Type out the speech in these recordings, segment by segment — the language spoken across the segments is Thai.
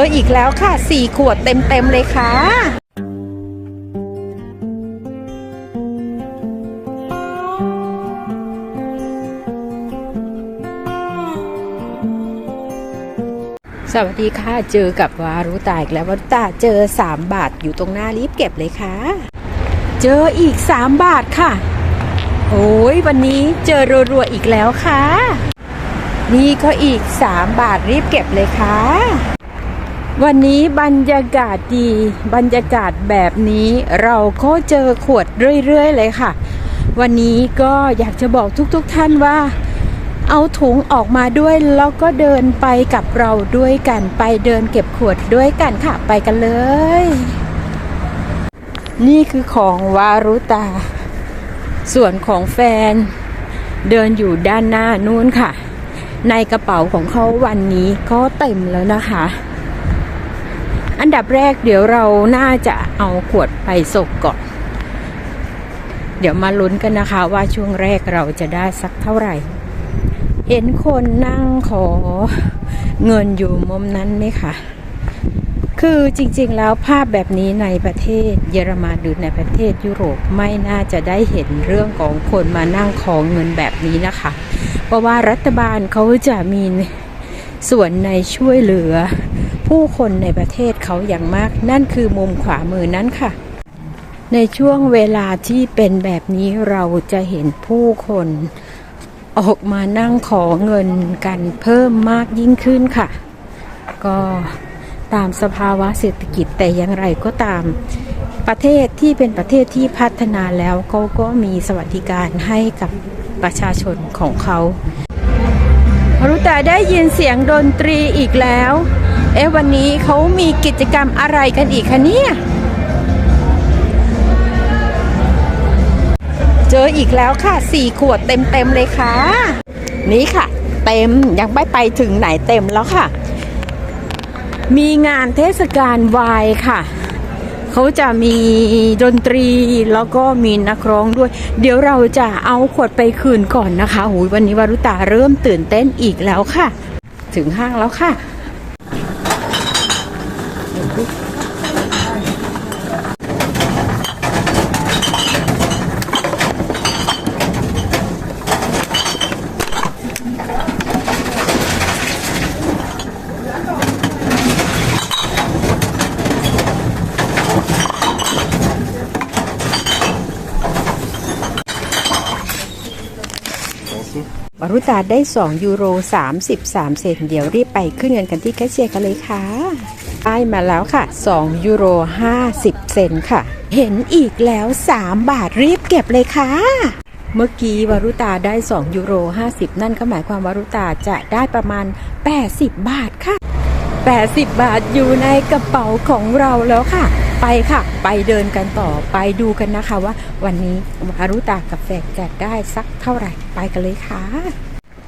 ออีกแล้วค่ะสี่ขวดเต็ม ๆ เลยค่ะ สวัสดีค่ะ เจอกับวารุตาอีกแล้ววารุตาเจอ 3 บาทอยู่ตรงหน้ารีบเก็บเลยค่ะ เจออีก 3 บาทค่ะ โอ้ยวันนี้เจอรัวๆอีกแล้วค่ะนี่ก็อีก 3 บาทรีบเก็บเลยค่ะ วันนี้บรรยากาศดี บรรยากาศแบบนี้เราก็เจอขวดเรื่อยๆเลยค่ะ วันนี้ก็อยากจะบอกทุกๆท่านว่า เอาถุงออกมาด้วยแล้วก็เดินไปกับเราด้วยกันไปเดินเก็บขวดด้วยกันค่ะ ไปกันเลย นี่คือของวารุตา ส่วนของแฟน เดินอยู่ด้านหน้านู้นค่ะ ในกระเป๋าของเขาวันนี้ก็เต็มแล้วนะคะ อันดับแรกเดี๋ยวเราน่าจะเอาขวดไปส่งก่อน เดี๋ยวมาลุ้นกันนะคะว่าช่วงแรกเราจะได้สักเท่าไหร่ เห็นคนนั่งขอเงินอยู่มุมนั้นไหมคะคือจริงๆแล้วภาพแบบนี้ในประเทศเยอรมันหรือในประเทศยุโรปไม่น่าจะได้เห็นเรื่องของคนมานั่งขอเงินแบบนี้นะคะ เพราะว่ารัฐบาลเขาจะมีส่วนในช่วยเหลือ ผู้คนในประเทศเขาอย่างมาก นั่นคือมุมขวามือนั้นค่ะ ในช่วงเวลาที่เป็นแบบนี้เราจะเห็นผู้คนออกมานั่งขอเงินกันเพิ่มมากยิ่งขึ้นค่ะ ก็ตามสภาวะเศรษฐกิจแต่อย่างไรก็ตามประเทศที่เป็นประเทศที่พัฒนาแล้วเขาก็มีสวัสดิการให้กับประชาชนของเขารู้แต่ได้ยินเสียงดนตรีอีกแล้ว เอ๊ะวันนี้เขามีกิจกรรมอะไรกันอีกคะเนี่ย เจออีกแล้วค่ะสี่ขวดเต็มๆเลยค่ะ นี่ค่ะ เต็มยังไม่ไปถึงไหนเต็มแล้วค่ะ มีงานเทศกาลวายค่ะเขาจะมีดนตรีแล้วก็มีนักร้องด้วย เดี๋ยวเราจะเอาขวดไปคืนก่อนนะคะหูยวันนี้วารุตาเริ่มตื่นเต้นอีกแล้วค่ะ ถึงห้างแล้วค่ะ ว รุตาได้ 2 ยูโร 33 เซนเดี๋ยวรีบไปขึ้นเงินกันที่แคชเชียร์กันเลยค่ะได้มาแล้วค่ะ 2 ยูโร 50 เซนค่ะ เห็นอีกแล้ว 3 บาทรีบเก็บเลยค่ะ เมื่อกี้วารุตาได้ 2 ยูโร 50 นั่นก็หมายความวารุตาจะได้ประมาณ 80 บาทค่ะ 80 บาทอยู่ในกระเป๋าของเราแล้วค่ะ ไปค่ะ ไปเดินกันต่อไปดูกันนะคะว่าวันนี้วารุตากับแฟนจะได้สักเท่าไหร่ไปกันเลยค่ะ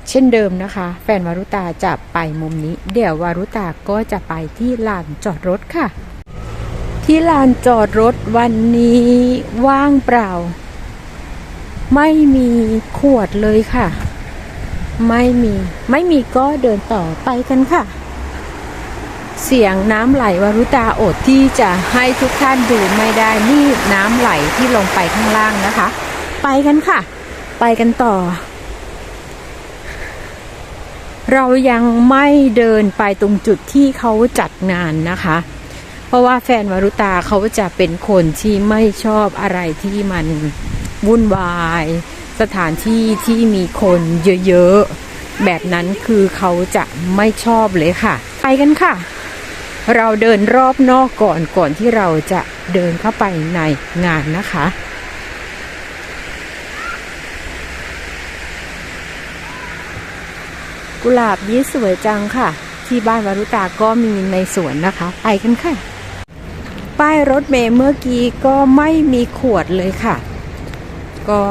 เช่นเดิมนะคะ แฟนวารุตาจะไปมุมนี้ เดี๋ยววารุตาก็จะไปที่ลานจอดรถค่ะ ที่ลานจอดรถวันนี้ว่างเปล่า ไม่มีขวดเลยค่ะ ไม่มีไม่มีก็เดินต่อไปกันค่ะ เสียงน้ำไหลวารุตาอดที่จะให้ทุกท่านดูไม่ได้นี่น้ำไหลที่ลงไปข้างล่างนะคะ ไปกันค่ะ ไปกันต่อ เรายังไม่เดินไปตรงจุดที่เขาจัดงานนะคะ เพราะว่าแฟนวารุตาเขาจะเป็นคนที่ไม่ชอบอะไรที่มันวุ่นวาย สถานที่ที่มีคนเยอะๆ แบบนั้นคือเขาจะไม่ชอบเลยค่ะ ไปกันค่ะ เราเดินรอบนอกก่อนก่อนที่เราจะเดินเข้าไปในงานนะคะ กุหลาบนี้สวยจังค่ะ ที่บ้านวารุตาก็มีในสวนนะคะไปกันค่ะ ป้ายรถเมล์เมื่อกี้ก็ไม่มีขวดเลยค่ะ ก็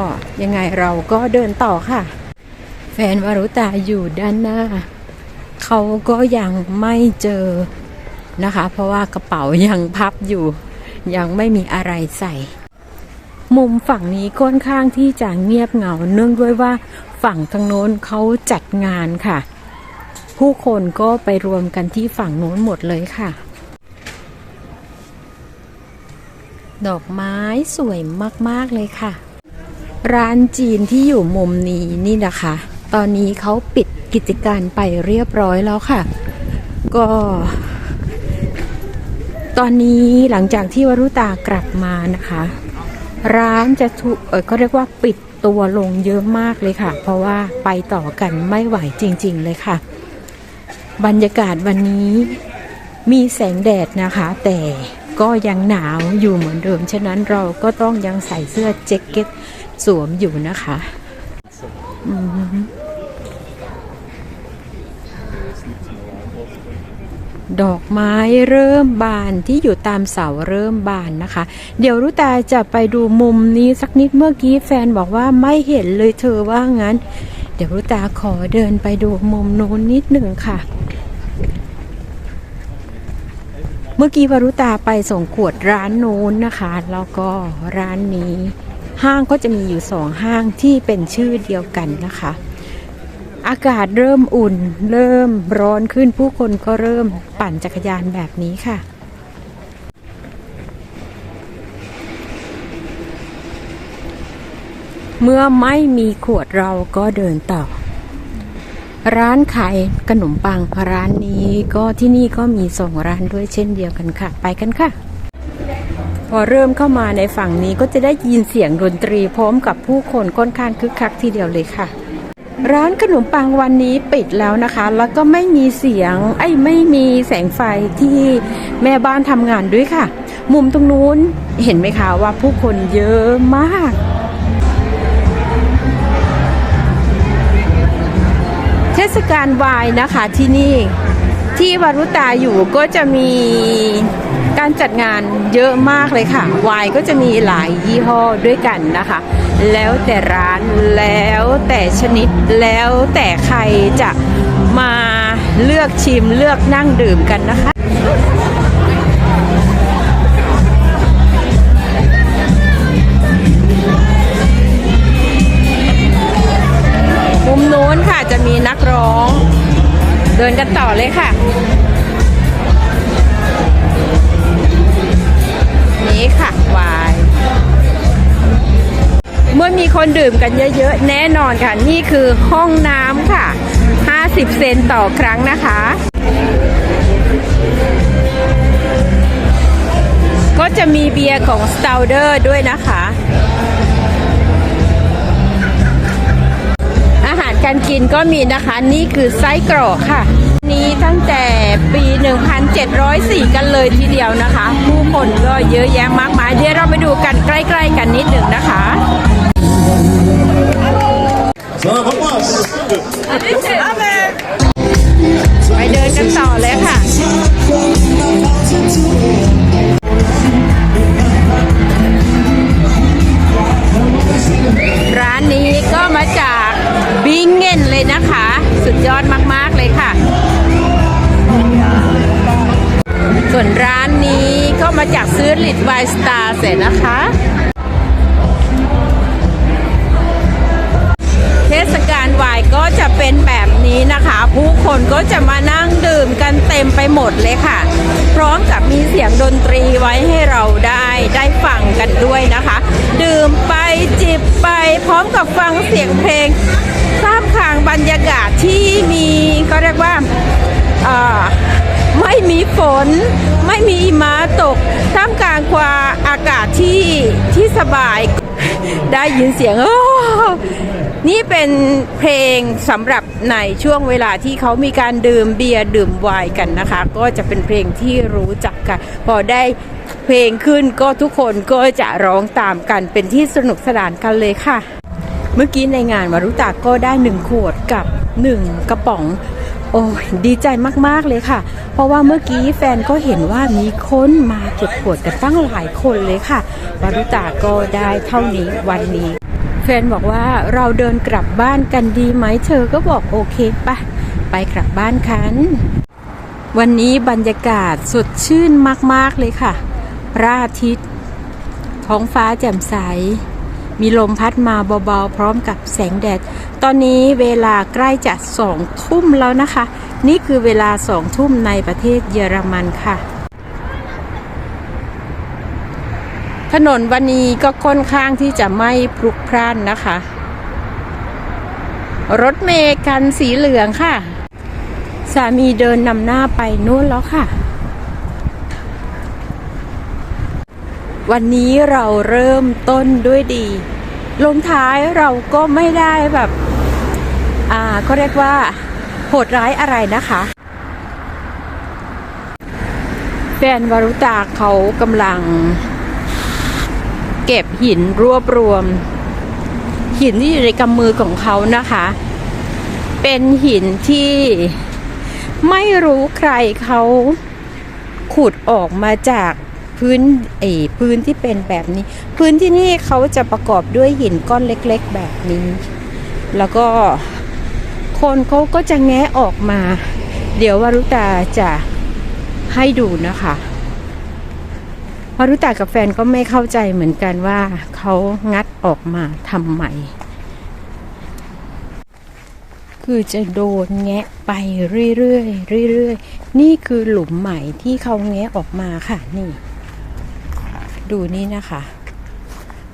ยังไงเราก็เดินต่อค่ะ แฟนวารุตาอยู่ด้านหน้า เขาก็ยังไม่เจอ นะคะ เพราะว่ากระเป๋ายังพับอยู่ ยังไม่มีอะไรใส่ มุมฝั่งนี้ค่อนข้างที่จะเงียบเหงา เนื่องด้วยว่าฝั่งทางโน้นเขาจัดงานค่ะ ผู้คนก็ไปรวมกันที่ฝั่งโน้นหมดเลยค่ะ ดอกไม้สวยมาก ๆ เลยค่ะ ร้านจีนที่อยู่มุมนี้นี่นะคะ ตอนนี้เขาปิดกิจการไปเรียบร้อยแล้วค่ะ ก็ ตอนนี้หลังจากที่วรุตากลับมานะคะ ร้านจะถูกเออเขาเรียกว่าปิดตัวลงเยอะมากเลยค่ะ เพราะว่าไปต่อกันไม่ไหวจริง ๆ เลยค่ะ บรรยากาศวันนี้มีแสงแดดนะคะ แต่ก็ยังหนาวอยู่เหมือนเดิม ฉะนั้นเราก็ต้องยังใส่เสื้อแจ็คเก็ตสวมอยู่นะคะ อืม ดอกไม้เริ่มบานที่อยู่ตามเสาเริ่มบานนะคะ เดี๋ยวรุตาจะไปดูมุมนี้สักนิดเมื่อกี้แฟนบอกว่าไม่เห็นเลยเธอว่างั้น เดี๋ยวรุตาขอเดินไปดูมุมนู้นนิดหนึ่งค่ะ เมื่อกี้วรุตาไปส่งขวดร้านนู้นนะคะ แล้วก็ร้านนี้ ห้างก็จะมีอยู่สองห้างที่เป็นชื่อเดียวกันนะคะ อากาศเริ่มอุ่น เริ่มร้อนขึ้นผู้คนก็เริ่มปั่นจักรยานแบบนี้ค่ะ เมื่อไม่มีขวดเราก็เดินต่อ ร้านขายขนมปังร้านนี้ก็ที่นี่ก็มีสองร้านด้วยเช่นเดียวกันค่ะ ไปกันค่ะพอเริ่มเข้ามาในฝั่งนี้ก็จะได้ยินเสียงดนตรีพร้อมกับผู้คนค่อนข้างคึกคักทีเดียวเลยค่ะ ร้านขนมปังวันนี้ปิดแล้วนะคะ แล้วก็ไม่มีเสียง ไอ้ไม่มีแสงไฟที่แม่บ้านทำงานด้วยค่ะ มุมตรงนู้นเห็นไหมคะว่าผู้คนเยอะมากเทศกาลวายนะคะที่นี่ที่วารุตาอยู่ก็จะมี การจัดงานเยอะมากเลยค่ะวายก็จะมีหลายยี่ห้อด้วยกันนะคะ แล้วแต่ร้านแล้วแต่ชนิดแล้วแต่ใครจะมาเลือกชิมเลือกนั่งดื่มกันนะคะมุมนู้นค่ะจะมีนักร้อง เดินกันต่อเลยค่ะ นี่ค่ะวายเมื่อมีคนดื่มกันเยอะๆ แน่นอนค่ะ นี่คือห้องน้ำค่ะ 50 เซนต่อครั้งนะคะ ก็จะมีเบียร์ของ s t o u d e r ด้วยนะคะ อาหารการกินก็มีนะคะ นี่คือไส้กรอกค่ะ นี้ตั้งแต่ปี 1704 กันเลยทีเดียวนะคะ ผู้คนก็เยอะแยะมากมาย เดี๋ยวเราไปดูกันใกล้ ๆ กันนิดหนึ่งนะคะ ไปเดินกันต่อเลยค่ะ ร์เสร็จนะคะ เทศกาลวายก็จะเป็นแบบนี้นะคะ ผู้คนก็จะมานั่งดื่มกันเต็มไปหมดเลยค่ะ พร้อมกับมีเสียงดนตรีไว้ให้เราได้ได้ฟังกันด้วยนะคะ ดื่มไปจิบไปพร้อมกับฟังเสียงเพลงท่ามกลางบรรยากาศที่มีก็เรียกว่าอ่า ไม่มีฝน ไม่มีหิมะตก ท่ามกลางความอากาศที่ที่สบาย ได้ยินเสียง นี่เป็นเพลงสำหรับในช่วงเวลาที่เขามีการดื่มเบียร์ดื่มไวน์กันนะคะ ก็จะเป็นเพลงที่รู้จักกัน พอได้เพลงขึ้นก็ทุกคนก็จะร้องตามกันเป็นที่สนุกสนานกันเลยค่ะ เมื่อกี้ในงานมารุตาก็ได้หนึ่งขวดกับหนึ่งกระป๋อง อ้ยดีใจมากๆเลยค่ะ เพราะว่าเมื่อกี้แฟนก็เห็นว่ามีคนมาเก็บขวดกันตั้งหลายคนเลยค่ะวารุตาก็ได้เท่านี้วันนี้ แฟนบอกว่าเราเดินกลับบ้านกันดีไหมเธอก็บอกโอเคปะไปกลับบ้านกันวันนี้บรรยากาศสดชื่นมากๆเลยค่ะพระอาทิตย์ท้องฟ้าแจ่มใส มีลมพัดมาเบาๆ พร้อมกับแสงแดด ตอนนี้เวลาใกล้จะสองทุ่มแล้วนะคะ นี่คือเวลาสองทุ่มในประเทศเยอรมันค่ะ ถนนวันนี้ก็ค่อนข้างที่จะไม่พลุกพล่านนะคะ รถเมล์คันสีเหลืองค่ะ สามีเดินนำหน้าไปนู่นแล้วค่ะ วันนี้เราเริ่มต้นด้วยดี ลงท้ายเราก็ไม่ได้แบบ อ่าก็เรียกว่า โหดร้ายอะไรนะคะแฟนวารุตาเขากำลัง เก็บหินรวบรวม หินที่อยู่ในกำมือของเขานะคะ เป็นหินที่ไม่รู้ใครเขาขุดออกมาจาก พื้นเออพื้นที่เป็นแบบนี้ พื้นที่นี่เขาจะประกอบด้วยหินก้อนเล็กๆแบบนี้ แล้วก็คนเขาก็จะแงะออกมา เดี๋ยววารุตาจะให้ดูนะคะวารุตากับแฟนก็ไม่เข้าใจเหมือนกันว่าเขางัดออกมาทำไมคือจะโดนแงะไปเรื่อยๆเรื่อยๆ นี่คือหลุมใหม่ที่เขาแงะออกมาค่ะนี่ ดูนี่นะคะ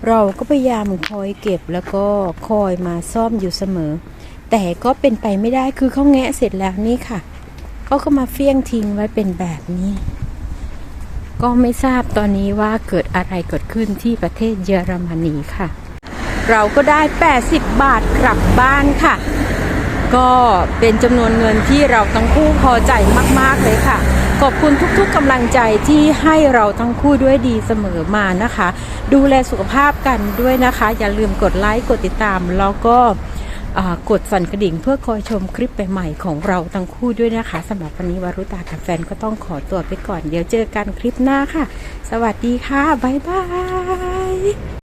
เราก็พยายามคอยเก็บแล้วก็คอยมาซ่อมอยู่เสมอ แต่ก็เป็นไปไม่ได้คือเขาแงะเสร็จแล้วนี่ค่ะเขาก็มาเฟี้ยงทิ้งไว้เป็นแบบนี้ ก็ไม่ทราบตอนนี้ว่าเกิดอะไรเกิดขึ้นที่ประเทศเยอรมนีค่ะ เราก็ได้ 80 บาทกลับบ้านค่ะ ก็เป็นจำนวนเงินที่เราทั้งคู่พอใจมาก ๆ เลยค่ะ ขอบคุณทุกๆกำลังใจที่ให้เราทั้งคู่ด้วยดีเสมอมานะคะ ดูแลสุขภาพกันด้วยนะคะ อย่าลืมกดไลค์กดติดตาม แล้วก็กดสั่นกระดิ่งเพื่อคอยชมคลิปใหม่ๆของเราทั้งคู่ด้วยนะคะสำหรับวันนี้วารุตากับแฟนก็ต้องขอตัวไปก่อน เดี๋ยวเจอกันคลิปหน้าค่ะ สวัสดีค่ะ บ๊ายบาย